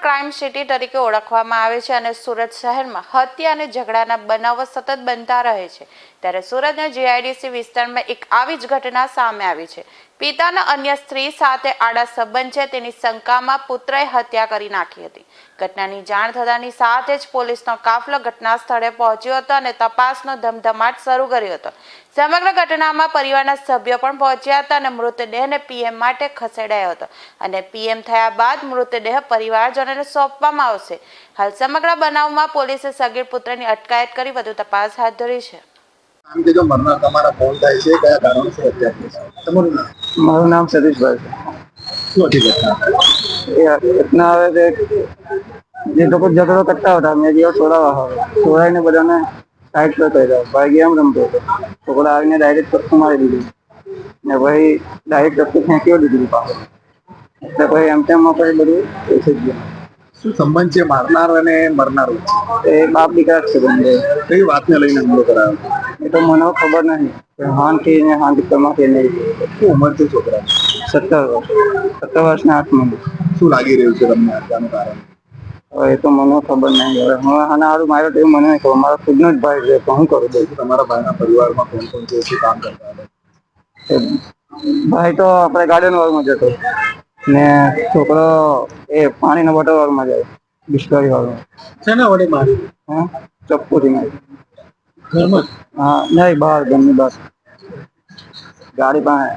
Crime city તરીકે ઓળખવામાં આવે છે અને સુરત શહેરમાં હત્યા અને ઝઘડાના બનાવો સતત બનતા રહે છે. ત્યારે સુરતના જીઆઈડીસી વિસ્તારમાં એક આવી જ ઘટના સામે આવી છે. પિતાના અન્ય સ્ત્રી સાથે આડા સંબંધ છે. તેની શંકામાં પુત્રએ હત્યા કરી નાખી હતી. ઘટનાની જાણ થતાની સાથે જ પોલીસનો કાફલો ઘટના સ્થળે પહોંચ્યો હતો અને તપાસનો ધમધમાટ શરૂ કર્યો હતો. સમગ્ર ઘટનામાં પરિવારના સભ્યો પણ પહોંચ્યા હતા અને મૃતદેહને પીએમ માટે ખસેડાયો હતો. અને પીએમ થયા બાદ મૃતદેહ પરિવારજનોને સોંપવામાં આવશે. હાલ સમગ્ર બનાવમાં પોલીસે સગીર પુત્રની અટકાયત કરી વધુ તપાસ હાથ ધરી છે. આમ કે જો મરનાર તમારા ફોન થાય છે કયા કારણોસર હત્યા થઈ છે તમારું નામ? મારું નામ સતીશભાઈ છે. ઘટના? આવે જે લોકો ઝઘડો કરતા હતા મેં છોડાવીને બધાને સાઈડ પર કર્યા ભાઈ ગેમ રમતો હતો. છોકરા આવીને ડાયરેક્ટ ચપ્પુ મારી દીધી. ને પછી ડાયરેક્ટ ચપ્પુ ફેંકી દીધી પાછળ એટલે પછી એમ તેમ પછી બધું એ થઈ ગયું. શું સંબંધ છે મારનાર અને મરનાર એ બાપ દીકરા છે બંને. કઈ વાતને લઈને હુમલો કરાયો? એ તો મને ખબર નથી કે હાનથી ને હાન દીકરામાંથી નહીં શું ઉંમર છે છોકરા સત્તર વર્ષ. સત્તર વર્ષના આઠ મહિને શું લાગી રહ્યું છે તમને હત્યાનું કારણ? હવે એ તો મને ખબર નહીં. હવે હું આના સારું મારો તો મને નહીં ખબર. મારો ખુદનો જ ભાઈ છે તો હું કરું દઉં તમારા ભાઈના પરિવારમાં કોણ કોણ છે? શું કામ કરતા ભાઈ તો આપણે ગાર્ડન વર્ગમાં જતો. ને છોકરો એ પાણીના બોટલ વાળમાં જાય બિસ્લરી વાળમાં શેના વડે મારી? હા? ચપ્પુથી મારી. ઘરમાં? હા નહીં બહાર ઘરની બસ ગાડી પાસે.